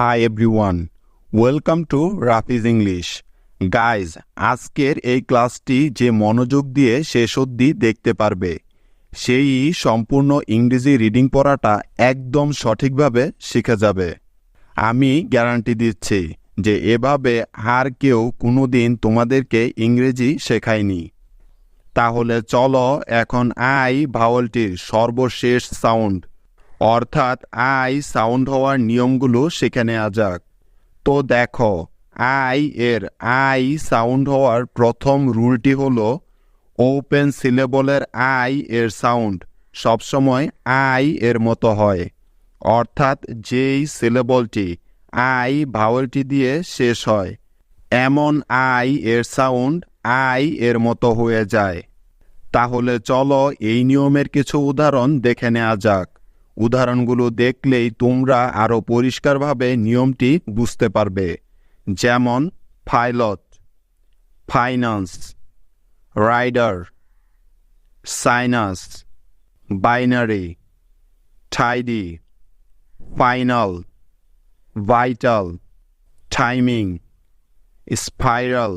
Hi everyone welcome to Rafiz English guys আজকের এই ক্লাসটি যে মনোযোগ দিয়ে শেষ অবধি দেখতে পারবে, সেই সম্পূর্ণ ইংরেজি রিডিং পড়াটা একদম সঠিকভাবে শিখে যাবে। আমি গ্যারান্টি দিচ্ছি যে এভাবে আর কেউ কোনোদিন তোমাদেরকে ইংরেজি শেখায়নি। তাহলে চলো এখন আই ভাওয়ালটির সর্বশেষ সাউন্ড। অর্থাৎ আই সাউন্ড হওয়ার নিয়মগুলো শিখে নেওয়া যাক। তো দেখো, আই এর আই সাউন্ড হওয়ার প্রথম রুলটি হল ওপেন সিলেবলের আই এর সাউন্ড। সবসময় আই এর মতো হয়। অর্থাৎ যেই সিলেবলটি, আই ভাওয়েলটি দিয়ে শেষ হয়, এমন আই এর সাউন্ড আই এর মতো হয়ে যায়। তাহলে চলো এই নিয়মের কিছু উদাহরণ দেখে নেওয়া যাক। উদাহরণগুলো দেখলেই তোমরা আরও পরিষ্কারভাবে নিয়মটি বুঝতে পারবে। যেমন pilot finance rider sinus binary tidy final vital timing spiral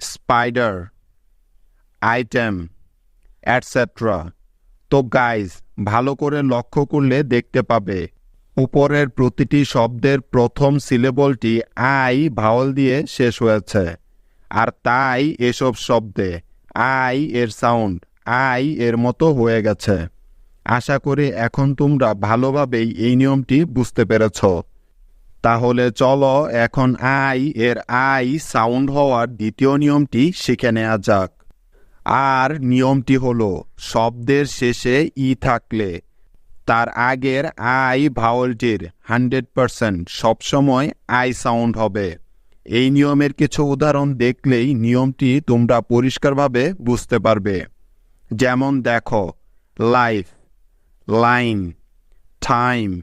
spider item etcetera তো গাইজ ভালো করে লক্ষ্য করলে দেখতে পাবে। উপরের প্রতিটি শব্দের প্রথম সিলেবলটি আই ভাওয়াল দিয়ে শেষ হয়েছে, আর তাই এসব শব্দে আই এর সাউন্ড, আই এর মতো হয়ে গেছে। আশা করি এখন তোমরা ভালোভাবেই এই নিয়মটি বুঝতে পেরেছ। তাহলে চলো এখন আই এর আই সাউন্ড হওয়ার দ্বিতীয় নিয়মটি শিখে নেওয়া যাক। আর নিয়মটি হলো, শব্দের শেষে ই থাকলে, তার আগের আই ভাওয়ালটির হান্ড্রেড পারসেন্ট সবসময় আই সাউন্ড হবে। এই নিয়মের কিছু উদাহরণ দেখলেই নিয়মটি তোমরা পরিষ্কারভাবে বুঝতে পারবে। যেমন দেখো life line time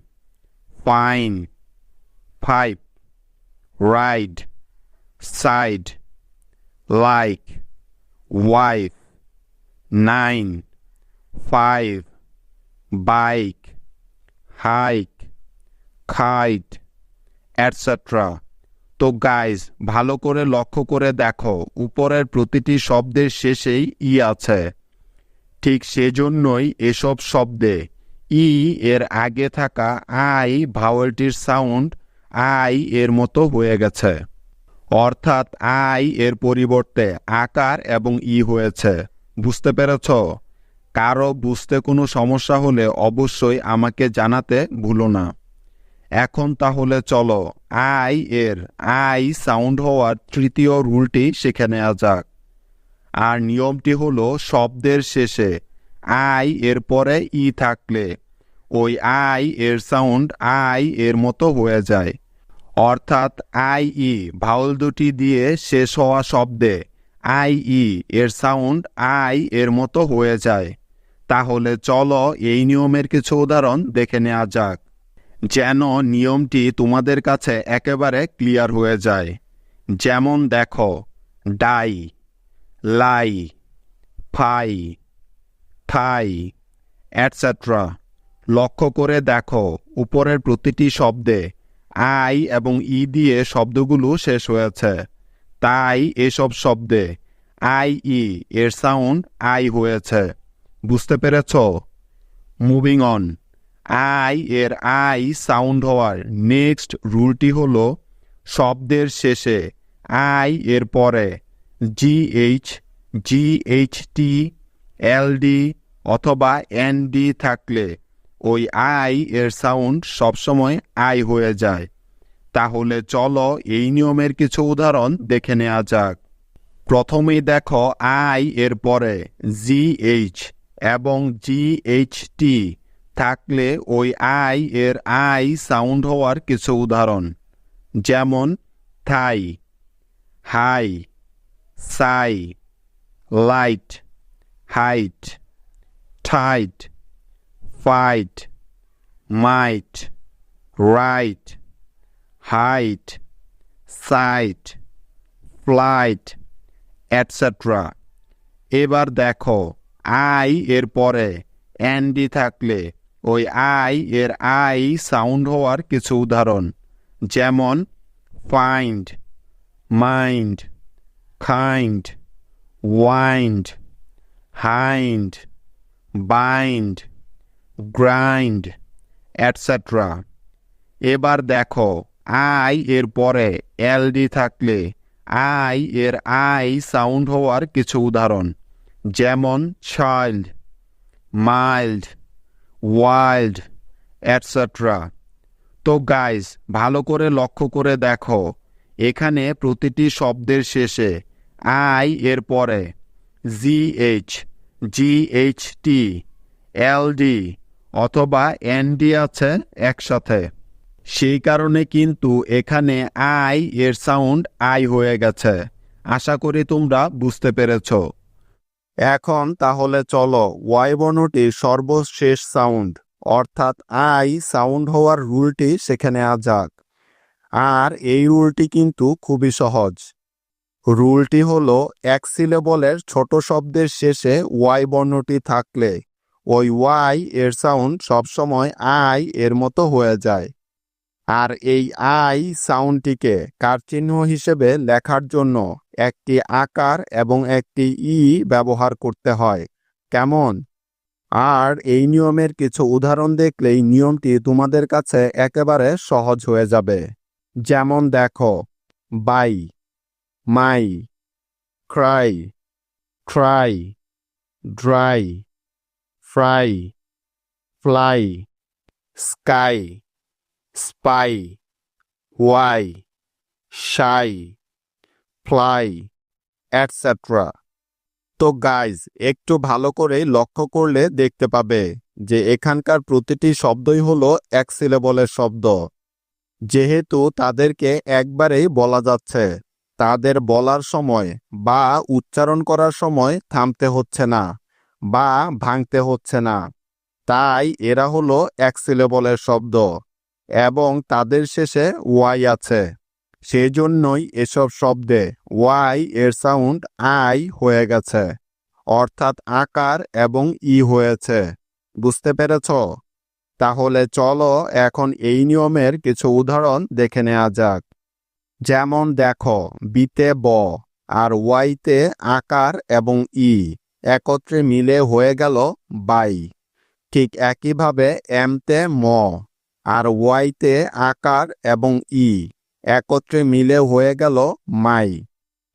fine five ride side like wife nine five bike hike kite etcetera তো গাইজ ভালো করে লক্ষ্য করে দেখো, উপরের প্রতিটি শব্দের শেষেই ই আছে। ঠিক সেজন্যই এসব শব্দে ই এর আগে থাকা আই ভাওয়েলটির সাউন্ড আই এর মতো হয়ে গেছে। অর্থাৎ আই এর পরিবর্তে আকার এবং ই হয়েছে। বুঝতে পেরেছ? কারও বুঝতে কোনো সমস্যা হলে অবশ্যই আমাকে জানাতে ভুলো না। এখন তাহলে চলো, আই এর আই সাউন্ড হওয়ার তৃতীয় রুলটি শিখে নেওয়া যাক। আর নিয়মটি হলো শব্দের শেষে আই এর পরে ই থাকলে ওই আই এর সাউন্ড আই এর মতো হয়ে যায়। অর্থাৎ আই ই ভাউল দুটি দিয়ে শেষ হওয়া শব্দে আই ই, এর সাউন্ড আই এর মতো হয়ে যায়। তাহলে চলো এই নিয়মের কিছু উদাহরণ দেখে নেওয়া যাক। যেন নিয়মটি তোমাদের কাছে একেবারে ক্লিয়ার হয়ে যায়। যেমন দেখো, die, lie, fie, thigh etcetera লক্ষ্য করে দেখো, উপরের প্রতিটি শব্দে আই এবং ই দিয়ে শব্দগুলো শেষ হয়েছে। তাই এসব শব্দে আই, ই এর সাউন্ড আই হয়েছে। বুঝতে পেরেছ? মুভিং অন আই এর আই সাউন্ড হওয়ার নেক্সট রুলটি হল শব্দের শেষে আই এর পরে G H G H T L D অথবা এন ডি থাকলে ওই আই এর সাউন্ড সবসময় আই হয়ে যায়। তাহলে চলো এই নিয়মের কিছু উদাহরণ দেখে নেওয়া যাক। প্রথমেই দেখো আই এর পরে জি এইচ এবং জি এইচ টি থাকলে ওই আই এর আই সাউন্ড হওয়ার কিছু উদাহরণ। যেমন thigh, high, sigh, light, height, tight fight might right height sight flight etcetera এবার দেখো আই এর পরে অ্যান্ডি থাকলে ওই আই এর আই সাউন্ড হওয়ার কিছু উদাহরণ, যেমন find mind kind wind hind bind grind etcetera এবার দেখো আই এর পরে এলডি থাকলে আই এর আই সাউন্ড হওয়ার কিছু উদাহরণ। যেমন চাইল্ড মাইল্ড ওয়াইল্ড অ্যাটসেট্রা তো গাইজ ভালো করে লক্ষ্য করে দেখো, এখানে প্রতিটি শব্দের শেষে আই এর পরে G H G H T L D অথবা এনডি আছে একসাথে। সেই কারণে কিন্তু এখানে আই এর সাউন্ড আই হয়ে গেছে। আশা করি তোমরা বুঝতে পেরেছ। এখন তাহলে চলো ওয়াই বর্ণটির সর্বশেষ সাউন্ড, অর্থাৎ আই সাউন্ড হওয়ার রুলটি সেখানে যাক। আর এই রুলটি কিন্তু খুবই সহজ। রুলটি হলো এক সিলেবলের ছোট শব্দের শেষে ওয়াই বর্ণটি থাকলে ওই ওয়াই এর সাউন্ড সবসময় আই এর মতো হয়ে যায়। আর এই আই সাউন্ডটিকে কার চিহ্ন হিসেবে লেখার জন্য একটি আকার এবং একটি ই ব্যবহার করতে হয়। কেমন? আর এই নিয়মের কিছু উদাহরণ দেখলেই নিয়মটি তোমাদের কাছে একেবারে সহজ হয়ে যাবে। যেমন দেখো, by, my, cry try dry fry fly sky spy why shy fly etcetera তো গাইজ একটু ভালো করে লক্ষ্য করলে দেখতে পাবে যে এখানকার প্রতিটি শব্দই হলো এক সিলেবলের শব্দ। যেহেতু তাদেরকে একবারেই বলা যাচ্ছে, তাদের বলার সময় বা উচ্চারণ করার সময় থামতে হচ্ছে না। বা ভাঙতে হচ্ছে না। তাই এরা হলো এক সিলেবলের শব্দ এবং তাদের শেষে ওয়াই আছে। সেই জন্যই এসব শব্দে ওয়াই এর সাউন্ড আই হয়ে গেছে, অর্থাৎ আকার এবং ই হয়েছে। বুঝতে পেরেছ? তাহলে চলো এখন এই নিয়মের কিছু উদাহরণ দেখে নেওয়া যাক। যেমন দেখো, বিতে ব আর ওয়াইতে আকার এবং ই। একত্রে মিলে হয়ে গেল বাই। ঠিক একইভাবে এমতে ম আর ওয়াইতে আকার এবং ই। একত্রে মিলে হয়ে গেল মাই।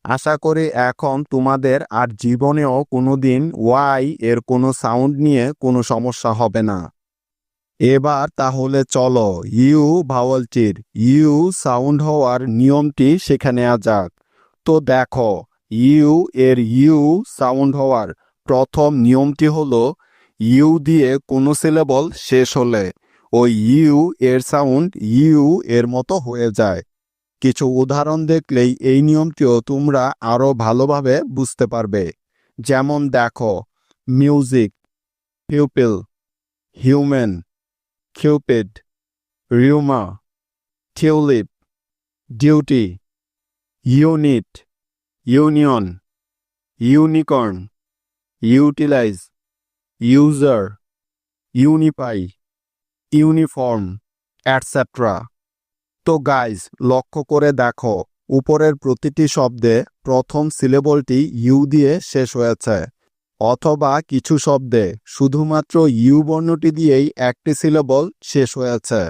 আশা করি এখন তোমাদের আর জীবনেও কোনো দিন ওয়াই এর কোনো সাউন্ড নিয়ে কোনো সমস্যা হবে না। এবার তাহলে চলো, ইউ ভাওয়ালটির ইউ সাউন্ড হওয়ার নিয়মটি সেখানে নেওয়া যাক। তো দেখো, ইউ এর ইউ সাউন্ড হওয়ার প্রথম নিয়মটি হলো, ইউ দিয়ে কোনো সিলেবল শেষ হলে, ওই ইউ এর সাউন্ড ইউ এর মতো হয়ে যায়। কিছু উদাহরণ দেখলেই এই নিয়মটিও তোমরা আরও ভালোভাবে বুঝতে পারবে। যেমন দেখো music pupil human cupid rheuma tulip duty unit union unicorn utilise user unify uniform etcetera তো গাইজ লক্ষ্য করে দেখো, উপরের প্রতিটি শব্দে প্রথম সিলেবলটি ইউ দিয়ে শেষ হয়েছে, অথবা কিছু শব্দে শুধুমাত্র ইউ বর্ণটি দিয়েই একটি সিলেবল শেষ হয়েছে।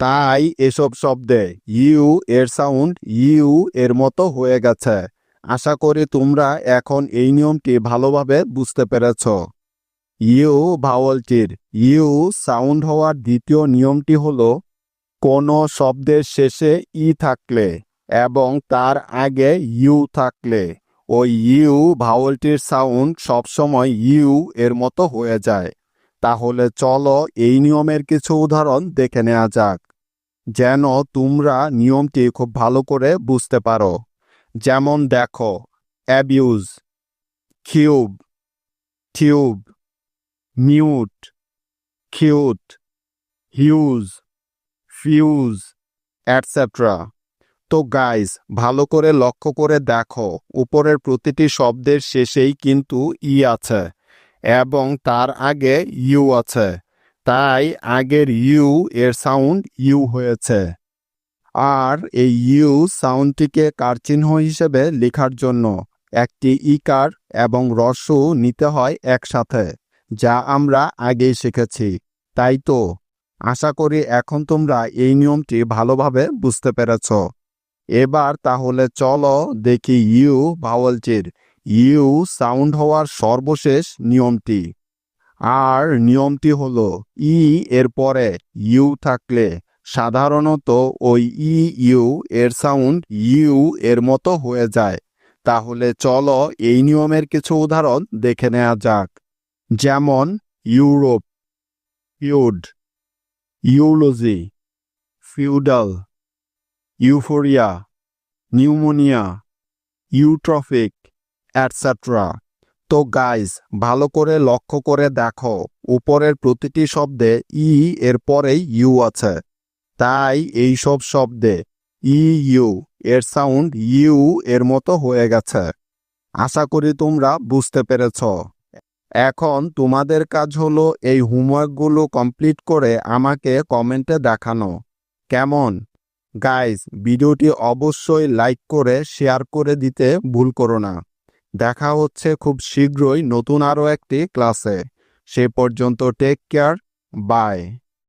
তাই এসব শব্দে ইউ এর সাউন্ড ইউ এর মতো হয়ে গেছে। আশা করি তোমরা এখন এই নিয়মটি ভালোভাবে বুঝতে পেরেছ। ইউ ভাওয়ালটির, ইউ সাউন্ড হওয়ার দ্বিতীয় নিয়মটি হল, কোনো শব্দের শেষে ই থাকলে এবং তার আগে ইউ থাকলে ওই ইউ ভাওয়ালটির সাউন্ড সবসময় ইউ এর মতো হয়ে যায়। তাহলে চলো এই নিয়মের কিছু উদাহরণ দেখে নেওয়া যাক। যেন তোমরা নিয়মটি খুব ভালো করে বুঝতে পারো। যেমন দেখো abuse cube tube mute cute huge fuse etcetera তো গাইজ ভালো করে লক্ষ্য করে দেখো, উপরের প্রতিটি শব্দের শেষেই কিন্তু ই আছে এবং তার আগে ইউ আছে। তাই আগের ইউ এর সাউন্ড ইউ হয়েছে। আর এই ইউ সাউন্ডটিকে কারচিহ্ন হিসেবে লেখার জন্য একটি ইকার এবং রস্য নিতে হয় একসাথে, যা আমরা আগেই শিখেছি। তাই তো, আশা করি এখন তোমরা এই নিয়মটি ভালোভাবে বুঝতে পেরেছ। এবার তাহলে চলো দেখি ইউ ভাওয়ালটির ইউ সাউন্ড হওয়ার সর্বশেষ নিয়মটি। আর নিয়মটি হলো ই এর পরে ইউ থাকলে সাধারণত ওই ই, ইউ এর সাউন্ড ইউ এর মতো হয়ে যায়। তাহলে চলো এই নিয়মের কিছু উদাহরণ দেখে নেওয়া যাক। যেমন, Europe, ইউড, eulogy, feudal, euphoria, pneumonia, eutrophic etcetera তো গাইজ ভালো করে লক্ষ্য করে দেখো, উপরের প্রতিটি শব্দে ই এর পরেই ইউ আছে। তাই এই সব শব্দে ই ইউ এর সাউন্ড ইউ এর মতো হয়ে গেছে। আশা করি তোমরা বুঝতে পেরেছ। এখন তোমাদের কাজ হলো এই হোমওয়ার্কগুলো কমপ্লিট করে আমাকে কমেন্টে দেখানো। কেমন? গাইজ ভিডিওটি অবশ্যই লাইক করে শেয়ার করে দিতে ভুল করো না। দেখা হচ্ছে খুব শীঘ্রই নতুন আরও একটি ক্লাসে সে পর্যন্ত টেক কেয়ার বাই